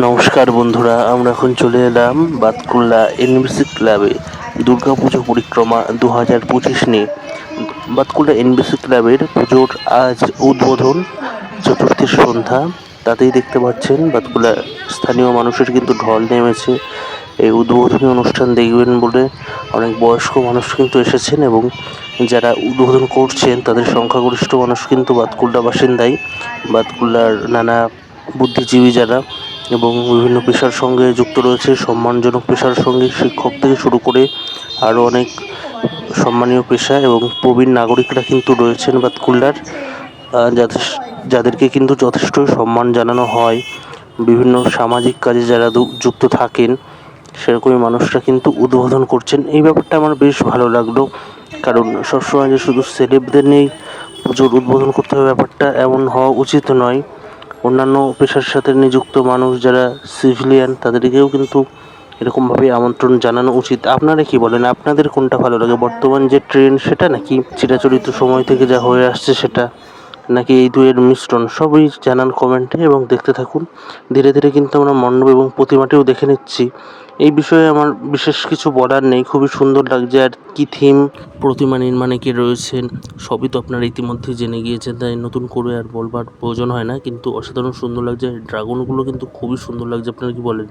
নমস্কার বন্ধুরা, আমরা এখন চলে এলাম বাতকুল্লা এনবিসি ক্লাবে দুর্গাপুজো পরিক্রমা দু হাজার পঁচিশ নিয়ে। বাতকুল্লা এনবিসি ক্লাবের পুজোর আজ উদ্বোধন চতুর্থীর সন্ধ্যা। তাতেই দেখতে পাচ্ছেন বাতকুল্লা স্থানীয় মানুষের কিন্তু ঢল নেমেছে। এই উদ্বোধনী অনুষ্ঠান দেখবেন বলে অনেক বয়স্ক মানুষ কিন্তু এসেছেন এবং যারা উদ্বোধন করছেন তাদের সংখ্যাগরিষ্ঠ মানুষ কিন্তু বাতকুল্লা বাসিন্দাই। বাতকুল্লার নানা বুদ্ধিজীবী যারা এবং বিভিন্ন পেশার সঙ্গে যুক্ত রয়েছে। সম্মানজনক পেশার সঙ্গে শিক্ষক থেকে শুরু করে আরও অনেক সম্মানীয় পেশা এবং প্রবীণ নাগরিকরা কিন্তু রয়েছেন বাতকুল্লার যাদেরকে কিন্তু যথেষ্ট সম্মান জানানো হয়। বিভিন্ন সামাজিক কাজে যারা যুক্ত থাকেন, সেরকমই মানুষরা কিন্তু উদ্বোধন করছেন। এই ব্যাপারটা আমার বেশ ভালো লাগল, কারণ সবসময় যে শুধু সেলেবদের নিয়েই পুজোর উদ্বোধন করতে হবে, ব্যাপারটা এমন হওয়া উচিত নয়। অন্যান্য পেশার সাথে নিযুক্ত মানুষ যারা সিভিলিয়ান তাদেরকেও কিন্তু এরকমভাবে আমন্ত্রণ জানানো উচিত। আপনারা কি বলেন? আপনাদের কোনটা ভালো লাগে? বর্তমান যে ট্রেন সেটা নাকি? চিরাচরিত সময় থেকে যা হয়ে আসছে সেটা? নাকি এই দুয়ের মিশ্রণ সবই জানান কমেন্টে এবং দেখতে থাকুন। ধীরে ধীরে কিন্তু আমরা মণ্ডপ এবং প্রতিমাটিও দেখে নিচ্ছি। এই বিষয়ে আমার বিশেষ কিছু বলার নেই। খুবই সুন্দর লাগছে আর কী থিম প্রতিমা নির্মাণে কে রয়েছেন, সবই তো আপনারা ইতিমধ্যেই জেনে গিয়েছেন, তাই নতুন করে আর বলবার প্রয়োজন হয় না। কিন্তু অসাধারণ সুন্দর লাগছে। ড্রাগনগুলো কিন্তু খুবই সুন্দর লাগছে, আপনারা কি বলেন?